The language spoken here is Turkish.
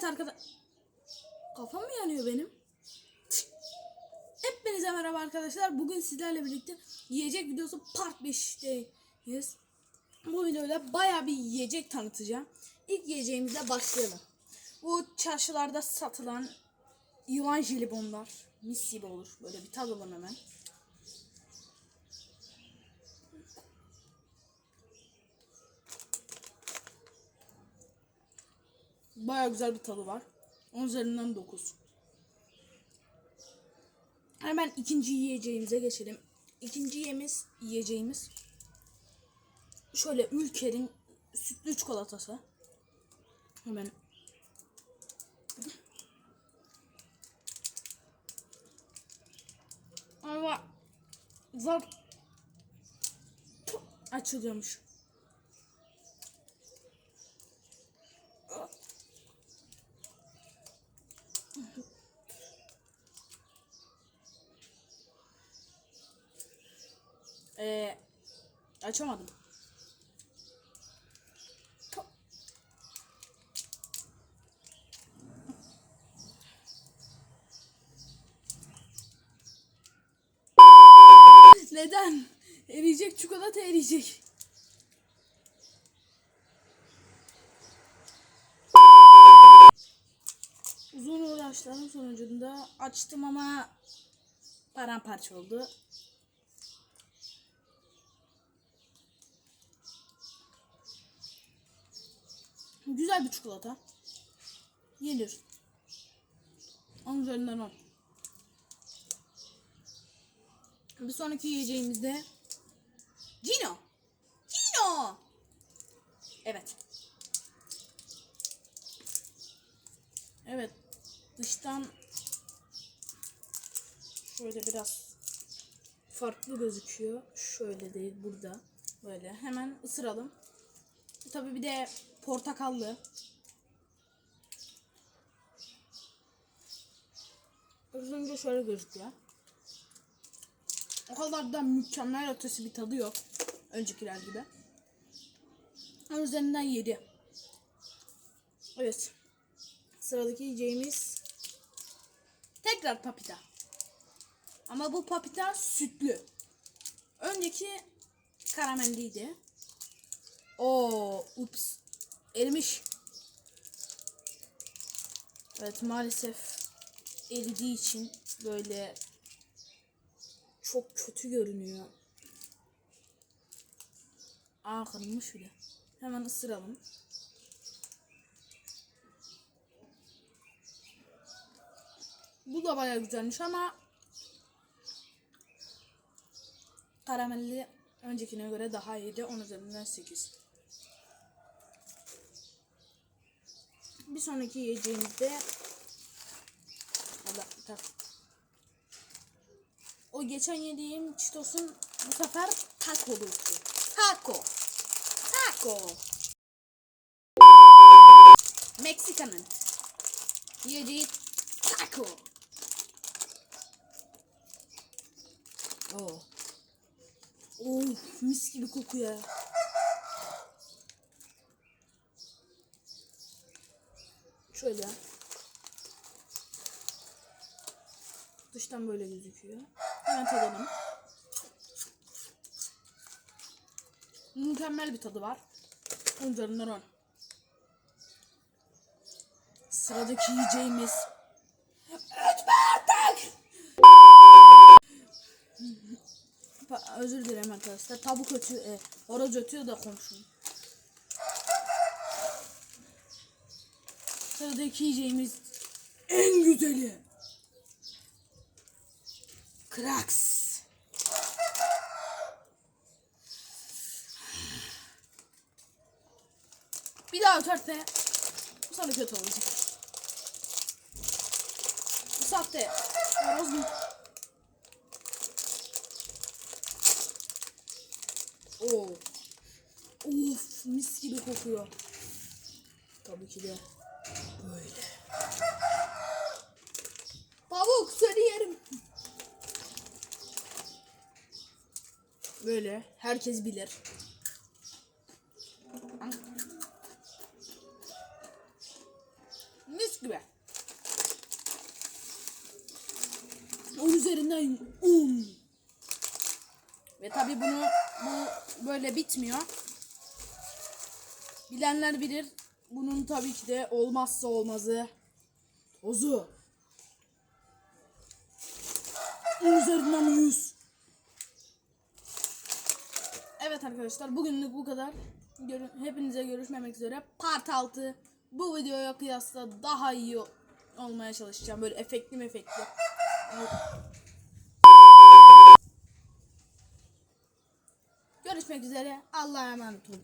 Evet arkadaş. Kafam mı yanıyor benim? Hepinize merhaba arkadaşlar. Bugün sizlerle birlikte yiyecek videosu part 5'teyiz. Bu videoda baya bir yiyecek tanıtacağım. İlk yiyeceğimizle başlayalım. Bu çarşılarda satılan yılan jelibonlar. Mis gibi olur. Böyle bir tadalım hemen. Baya güzel bir tadı var. 10 üzerinden 9. Hemen ikinci yiyeceğimize geçelim. İkinci yemiz, yiyeceğimiz şöyle Ülker'in sütlü çikolatası. Hemen ama zar açılıyormuş. Ee, açamadım. Neden? Eriyecek çikolata eriyecek. Uzun uğraşların sonucunda açtım ama paramparça oldu. Güzel bir çikolata. Yenir. 10 üzerinden 10. Bir sonraki yiyeceğimizde Cino. Cino. Evet. Evet. Dıştan şöyle biraz farklı gözüküyor. Şöyle değil burada. Böyle hemen ısıralım. Tabii bir de portakallı. Özünce şöyle gözüküyor. O kadar da mükemmel ötesi bir tadı yok. Öncekiler gibi. Onun üzerinden 7. Evet. Sıradaki yiyeceğimiz tekrar papita. Ama bu papita sütlü. Önceki karamelliydi. Oo, ups. Erimiş. Evet maalesef eridiği için böyle çok kötü görünüyor. Aa kırılmış bile. Hemen ısıralım. Bu da baya güzelmiş ama karamelli öncekine göre daha iyiydi. 10 üzerinden 8. Bir sonraki yiyeceğimizde. O geçen yediğim Cheetos'un bu sefer taco. Taco. Taco. Meksika'nın yediği taco. Oh. Of mis gibi kokuyor. Şöyle. Dıştan böyle gözüküyor. Hemen tadalım. Mükemmel bir tadı var. Onun üzerinden 10. Sıradaki yiyeceğimiz. Ötme artık! Özür dilerim arkadaşlar. Tavuk ötüyor, e, horoz ötüyor da komşum. Sıradaki yiyeceğimiz en güzeli. Kraks. Bir daha öterse bu sana kötü olacak. Bu sahte. Horoz mu? Of mis gibi kokuyor. Tabii ki de böyle. Tavuk seni yerim. Böyle herkes bilir. Mis gibi. On üzerinden 10. Ve tabi bunu bu böyle bitmiyor. Bilenler bilir. Bunun tabii ki de olmazsa olmazı tozu. Üzerinden 100. Evet arkadaşlar bugünlük bu kadar. Görü- Hepinize görüşmemek üzere. Part 6 bu videoya kıyasla daha iyi olmaya çalışacağım. Böyle efektli efektli. Görüşmek üzere. Allah'a emanet olun.